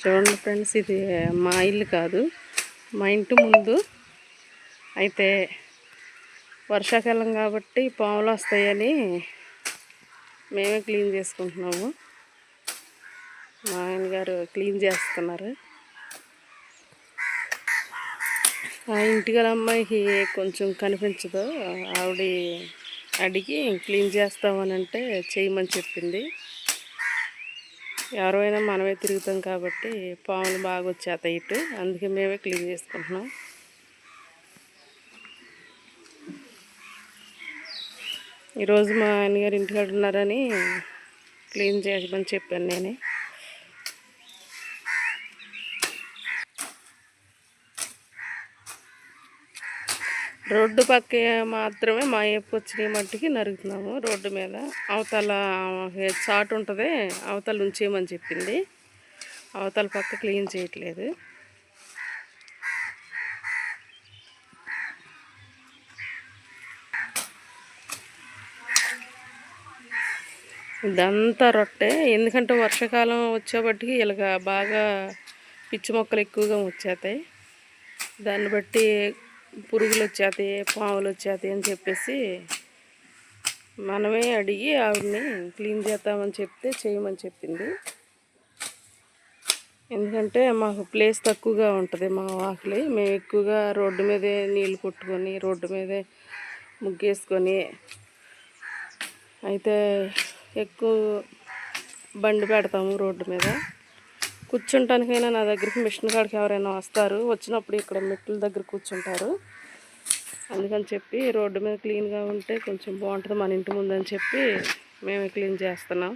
చూడండి ఫ్రెండ్స్ ఇది మా ఇల్లు కాదు మా ఇంటి ముందు. అయితే వర్షాకాలం కాబట్టి పాములు వస్తాయని మేమే క్లీన్ చేసుకుంటున్నాము. మా ఆయన గారు క్లీన్ చేస్తున్నారు. ఆ ఇంటిగల అమ్మాయికి కొంచెం కనిపించదు. ఆవిడ అడిగి క్లీన్ చేస్తామని అంటే చేయమని చెప్పింది. ఎవరైనా మనమే తిరుగుతాం కాబట్టి పాములు బాగా వచ్చేస్తాయి ఇటు. అందుకే మేమే క్లీన్ చేసుకుంటున్నాం. ఈరోజు మా ఆయనగారు ఇంటికాడ ఉన్నారని క్లీన్ చేయమని చెప్పాను నేనే. రోడ్డు పక్క మాత్రమే మా ఏపు వచ్చిన మట్టికి నరుగుతున్నాము. రోడ్డు మీద అవతల చాటు ఉంటుంది అవతల ఉంచేయమని చెప్పింది. అవతల పక్క క్లీన్ చేయట్లేదు. ఇదంతా రొట్టె. ఎందుకంటే వర్షాకాలం వచ్చేబట్టికి ఇలాగ బాగా పిచ్చి మొక్కలు ఎక్కువగా వచ్చేస్తాయి. దాన్ని బట్టి పురుగులు వచ్చేస్తాయి పాములు వచ్చేస్తాయి అని చెప్పేసి మనమే అడిగి ఆవిడని క్లీన్ చేద్దామని చెప్తే చేయమని చెప్పింది. ఎందుకంటే మాకు ప్లేస్ తక్కువగా ఉంటుంది మా వాకిలి మేము ఎక్కువగా రోడ్డు మీదే నీళ్ళు కొట్టుకొని రోడ్డు మీదే ముగ్గేసుకొని అయితే ఎక్కువ బండి పెడతాము రోడ్డు మీద. కూర్చుంటానికైనా నా దగ్గరికి మిషన్ కాడికి ఎవరైనా వస్తారు. వచ్చినప్పుడు ఇక్కడ మెట్ల దగ్గర కూర్చుంటారు. అందుకని చెప్పి రోడ్డు మీద క్లీన్గా ఉంటే కొంచెం బాగుంటుంది మన ఇంటి ముందని చెప్పి మేమే క్లీన్ చేస్తున్నాం.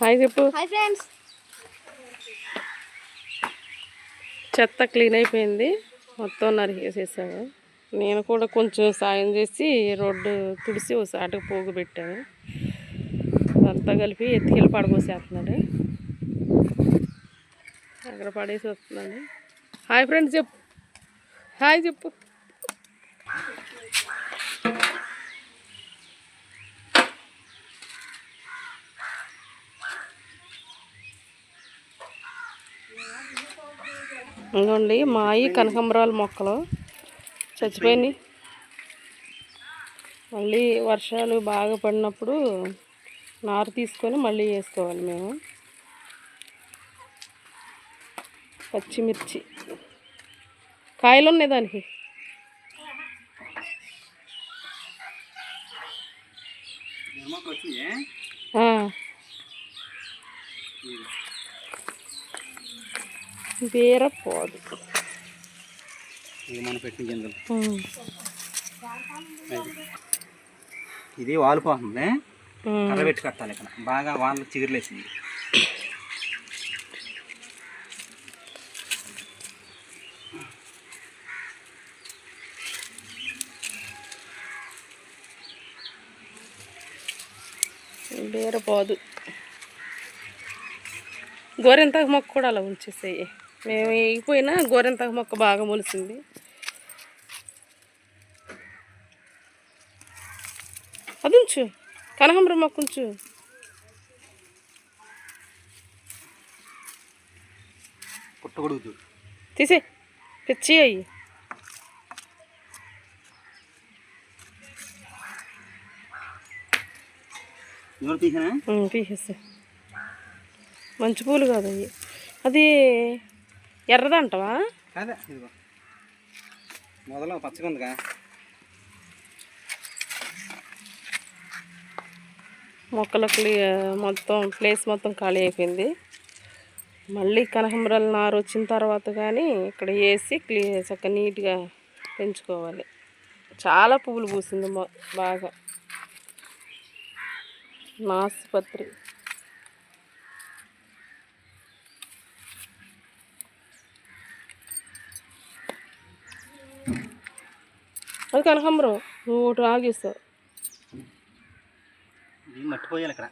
హాయ్ చెప్పు. Hi friends. చెత్త క్లీన్ అయిపోయింది. మొత్తం నరికేసేసాము నేను కూడా కొంచెం సాయం చేసి రోడ్డు తుడిసి ఒక సాటుకు పోగు పెట్టాను. అంతా కలిపి ఎత్తికెళ్ళి పడబోసేస్తున్నాడు అక్కడ పడేసి వస్తున్నాడు హాయ్ ఫ్రెండ్స్ చెప్పు. హాయ్ చెప్పు. ఇదిగోండి మాయి కనకాంబరాల మొక్కలు. చచ్చిపోయినాయి. మళ్ళీ వర్షాలు బాగా పడినప్పుడు నారు తీసుకొని మళ్ళీ వేసుకోవాలి మేము. పచ్చిమిర్చి. కాయలు ఉన్నాయి దానికి ఆ. గింజలు. ఉమ్. ఇది వాలిపోతుంది. కర్ర పెట్టి కట్టాలి ఇక్కడ. బాగా వాళ్ళు చిగురులేసింది. బీరపోదు గోరింతాకు మొక్క కూడా అలా ఉంచేసేయి. మేము వేగిపోయినా గోరింతాకు మొక్క బాగా మొలిసింది. అది ఉంచు కనకాంబరం మొక్క ఉంచు పుట్టగొడుగుతు తీసే పిచ్చి అయ్యి. తీసేస్తే మంచి పూలు కాదు అవి అది ఎర్రదంటవా? ఇదిగో. మొదలు పచ్చగా ఉందిగా. మొక్కలు క్లీ మొత్తం ప్లేస్ మొత్తం ఖాళీ అయిపోయింది. మళ్ళీ కనకాంబరాలు నారు వచ్చిన తర్వాత కానీ ఇక్కడ వేసి క్లీ చక్కగా నీట్గా పెంచుకోవాలి. చాలా పువ్వులు పూసింది బాగా. నాసుపత్రి. అది కనకాంబరం నువ్వు ఒకటి ఆగిస్తావు ఇది మట్టి పోయాలి ఇక్కడ.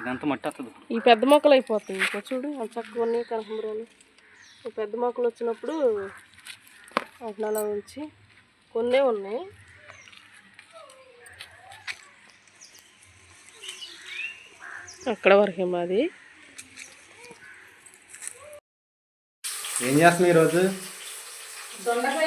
ఇదంతా మట్టి వస్తుంది. ఈ పెద్ద మొక్కలు అయిపోతాయి. ఇంకా చూడు అంత చక్కగా ఉన్నాయి కనకంబరాలు ఈ పెద్ద మొక్కలు వచ్చినప్పుడు వాటిని అలా ఉంచి కొన్నే ఉన్నాయి. అక్కడ వరకే మాది. ఏం చేస్తున్నావు ఈరోజు దొండకాయ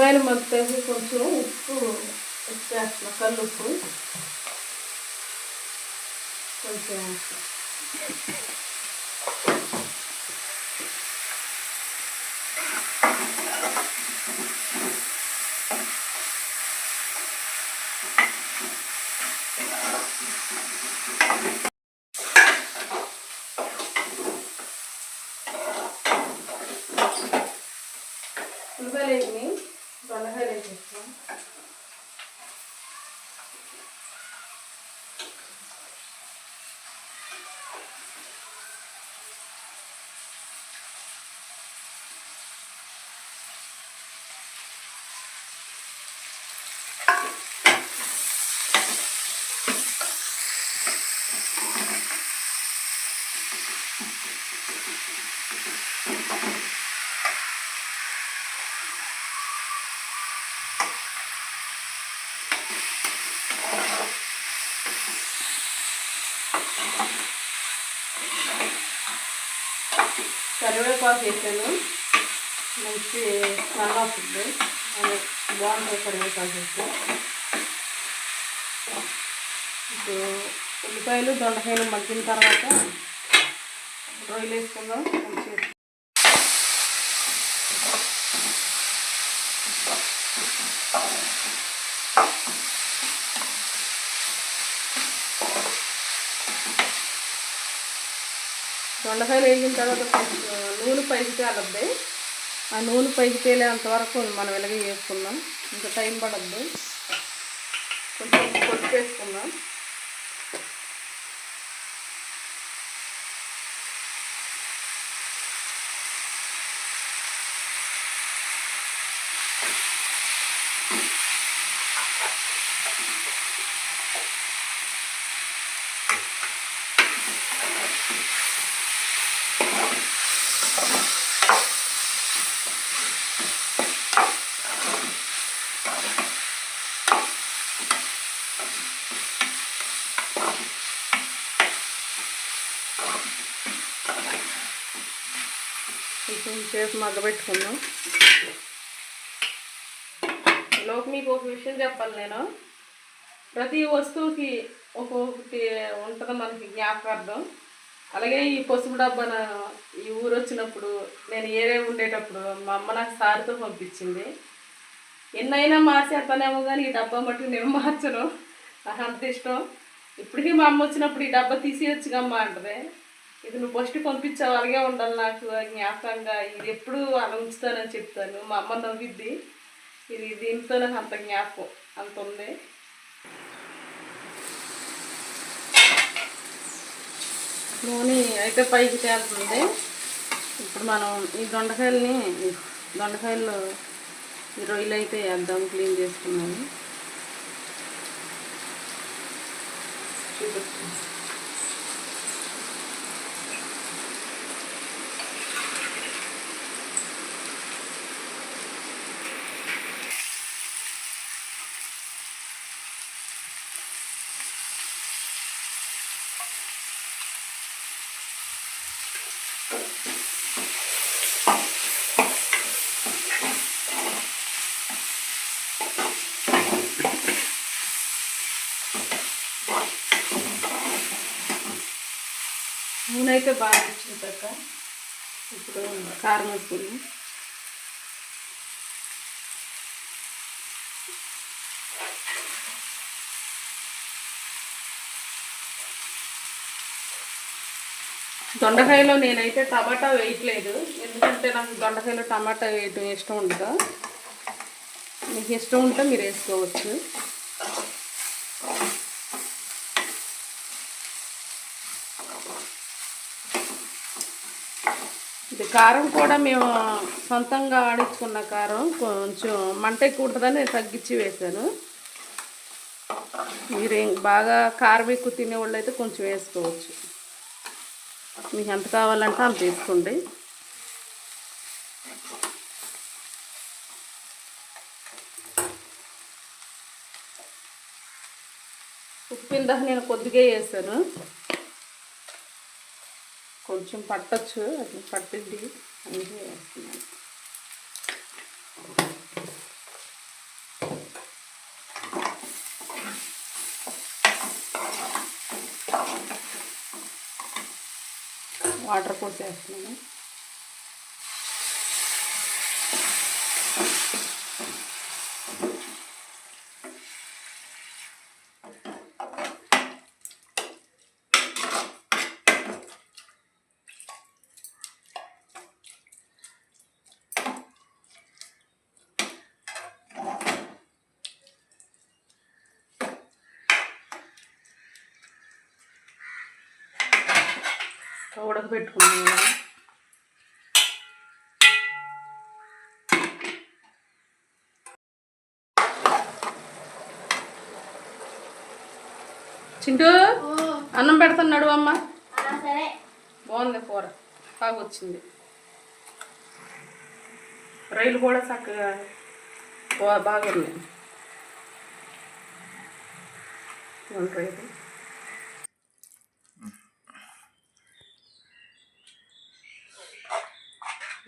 ఉల్లిపాయలు మగ్గుతాయి కొంచెం ఉప్పు ఉప్పు వేస్తున్నా కళ్ళు ఉప్పు కొంచెం వేస్తా. ఉల్లిపాయలు వేసి దొండకాయలు వేసేస్తాం కరివేపాకు చేశాను మంచి స్మెల్ వస్తుంది. అది బాగుంటుంది కరివేపాకు చేస్తే ఇప్పుడు ఉల్లిపాయలు దొండకాయలు మగ్గిన తర్వాత రొయ్యలు వేసుకుందాం. మంచి దొండకాయలు వేసిన తర్వాత నూనె పైకి తేలద్ది. ఆ నూనె పైకి తేలేంత వరకు మనం ఇలాగే వేసుకుందాం. ఇంకా టైం పడద్దు. కొంచెం పొట్టు వేసుకుందాం. కొంచెం సేపు మగ్గబెట్టుకుందాం. లోపు మీకు ఒక విషయం చెప్పాలి నేను. ప్రతి వస్తువుకి ఒక్కొక్కటి ఉంటుంది మనకి జ్ఞాపకార్థం. అలాగే ఈ పసుపు డబ్బాన ఈ ఊరు వచ్చినప్పుడు నేను ఏరే ఉండేటప్పుడు మా అమ్మ నాకు సార్తో పంపించింది. ఎన్నైనా మార్చేస్తానేమో కానీ ఈ డబ్బా మట్టుకు నేను మార్చను. నాకు అంత ఇష్టం. ఇప్పటికీ మా అమ్మ వచ్చినప్పుడు ఈ డబ్బా తీసేయచ్చుగమ్మా అంటది. ఇది నువ్వు ఫస్ట్ పంపించావు అలాగే ఉండాలి నాకు జ్ఞాపకంగా. ఇది ఎప్పుడు అలా ఉంచుతానని చెప్తాను. మా అమ్మ నవ్విద్ది. ఇది దీంతో నాకు అంత జ్ఞాపకం అంత ఉంది. నూనె అయితే పైకి తేలుతుంది. ఇప్పుడు మనం ఈ దొండకాయలని దొండకాయలు ఈ రొయ్యలు అయితే వేద్దాం క్లీన్ చేసుకున్నాము నూనె అయితే బాగా ఇచ్చిందక్క అక్క. కారం వేసుకుని దొండకాయలో నేనైతే టమాటా వేయట్లేదు. ఎందుకంటే నాకు దొండకాయలో టమాటా వేయటం ఇష్టం ఉండదు. మీకు ఇష్టం ఉంటే మీరు వేసుకోవచ్చు. కారం కూడా మేము సొంతంగా ఆడించుకున్న కారం కొంచెం మంట ఎక్కువ ఉంటుందని తగ్గించి వేశాను. మీరు బాగా కారం ఎక్కువ తినేవాళ్ళు అయితే కొంచెం వేసుకోవచ్చు. మీకు ఎంత కావాలంటే అంత తీసుకోండి ఉప్పు ఇందాక నేను కొద్దిగా వేసాను. కొంచెం పట్టచ్చు అది పట్టింది అందుకే వేస్తున్నాను. వాటర్ పోసేస్తున్నాను. ఉడకబెట్టుకున్నాను. చింటూ అన్నం పెడుతున్నాడు అమ్మ. బాగుంది కూర బాగా వచ్చింది. రైలు కూడా చక్కగా బాగున్నాయి రైలు.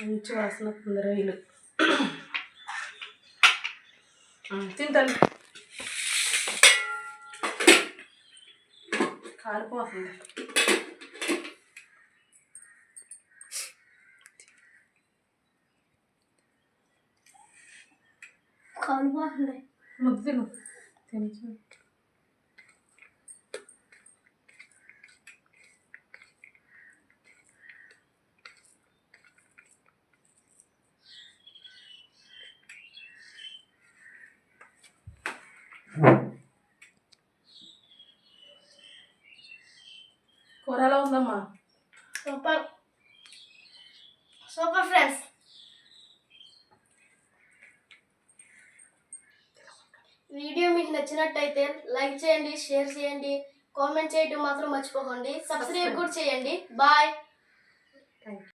మంచి వాసన వస్తుంది రైలు తింటాను. కాలిపోతుంది. కాలు బాగుంది ముద్దు తిను తిను కూర ఎలా ఉందమ్మా సూపర్ సూపర్ ఫ్రెండ్స్ వీడియో మీకు నచ్చినట్టయితే లైక్ చేయండి షేర్ చేయండి కామెంట్ చేయడం మాత్రం మర్చిపోకండి. సబ్స్క్రైబ్ కూడా చేయండి. బాయ్